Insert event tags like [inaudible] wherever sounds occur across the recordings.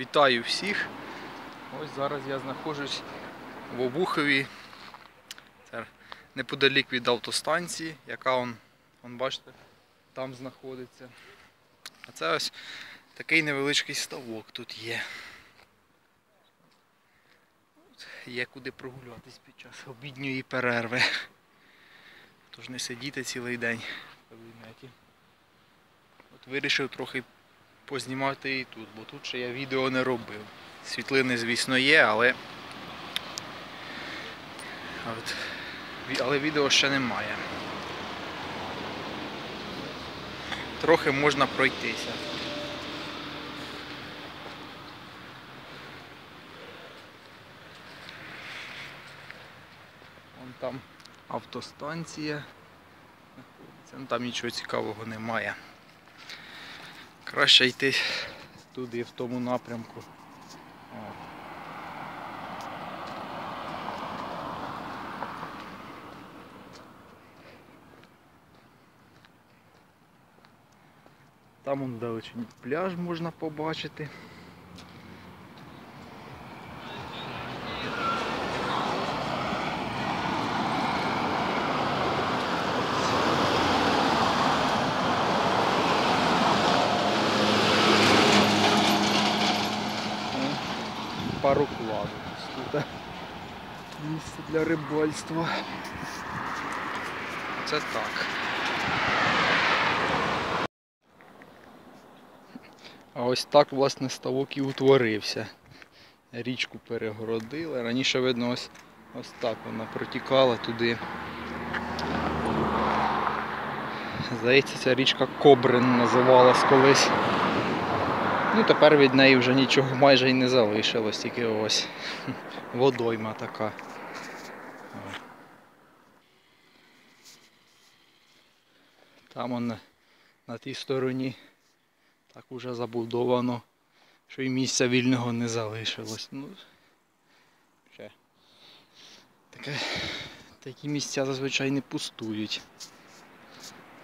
Вітаю всіх. Ось зараз я знаходжусь в Обухові. Це неподалік від автостанції, яка он, он бачите, там знаходиться. А це ось такий невеличкий ставок тут є. Є куди прогулятись під час обідньої перерви. Тож не сидіти цілий день в кабінеті. От вирішив трохи познімати і тут, бо тут ще я відео не робив. Світлини, звісно, є, але. Але відео ще немає. Трохи можна пройтися. Вон там автостанція. Там нічого цікавого немає. Краще йти туди, в тому напрямку. Там он вдалечині пляж можна побачити. Пару кладу. Тут місце для рибальства. Це так. А ось так, власне, ставок і утворився. Річку перегородили. Раніше, видно, ось, ось так вона протікала туди. Здається, ця річка Кобрин називалась колись. Ну тепер від неї вже нічого майже й не залишилось, тільки ось [laughs] водойма така. Там он на, тій стороні так уже забудовано, що й місця вільного не залишилось. Ну, ще. Таке, такі місця зазвичай не пустують.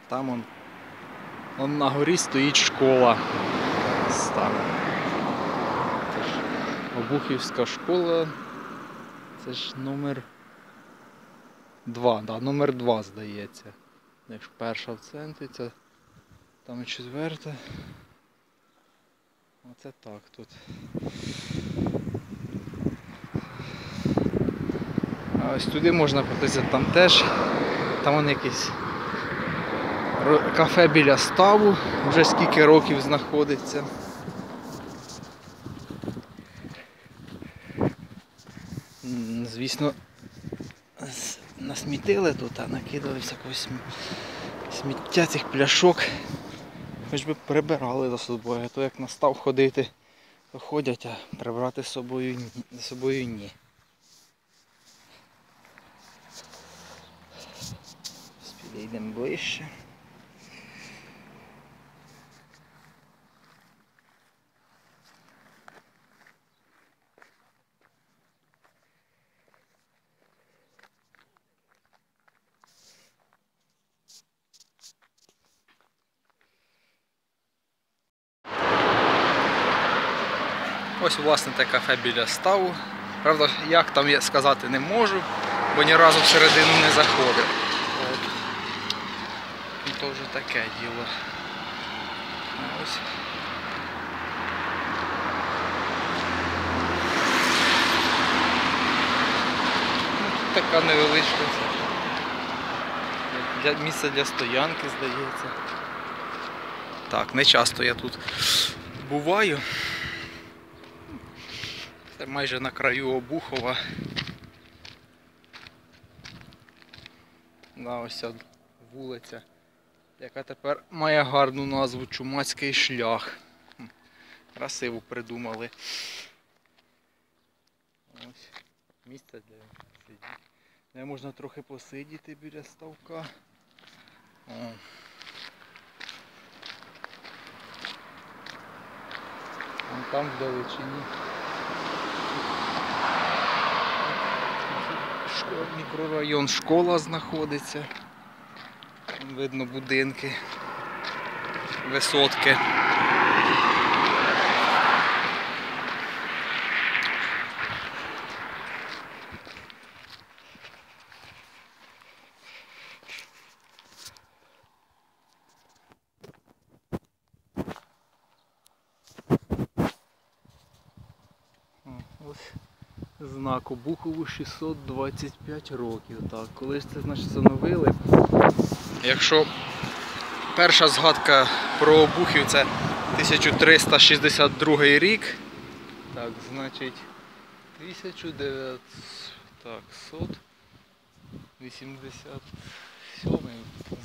Там он, он на горі стоїть школа стане. Це ж Обухівська школа. Це ж номер 2, да, номер 2 здається. Як перша в центрі, це там четверта. Оце так тут. А ось туди можна пройтися, там теж. Там вон якийсь кафе біля ставу, вже скільки років знаходиться. Звісно, насмітили тут, а накидали всякого сміття цих пляшок. Хоч би прибирали за собою, а то як настав ходити, то ходять, а прибрати з собою, з собою ні. Підійдемо ближче. Ось власне те кафе біля ставу. Правда, як там я сказати не можу, бо ні разу всередину не заходив. От. І то вже таке діло. Ось. Ну, така невеличка. Для, місце для стоянки, здається. Так, не часто я тут буваю. Це майже на краю Обухова. Да, ось ця вулиця, яка тепер має гарну назву Чумацький шлях. Красиво придумали. Ось місце для сидіти. Де можна трохи посидіти біля ставка. О. Вон там вдалечині. Шко- мікрорайон школа знаходиться. Видно будинки, висотки. Ось знак Обухову 625 років. Так, коли ж це значить встановили. Якщо перша згадка про обухів це 1362 рік, так, значить 1900, так, 87,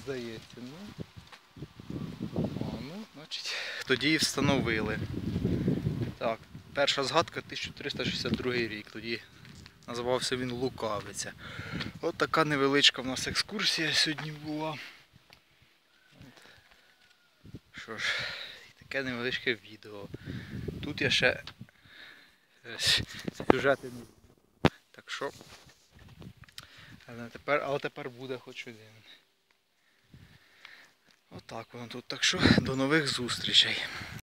здається. Ну, а, ну, значить, тоді і встановили. Так, перша згадка 1362 рік. Тоді називався він Лукавиця. От така невеличка в нас екскурсія сьогодні була. Що ж, таке невеличке відео. Тут я ще е, сюжети не Так що. Але тепер, але тепер буде хоч один. Отак воно тут. Так що до нових зустрічей.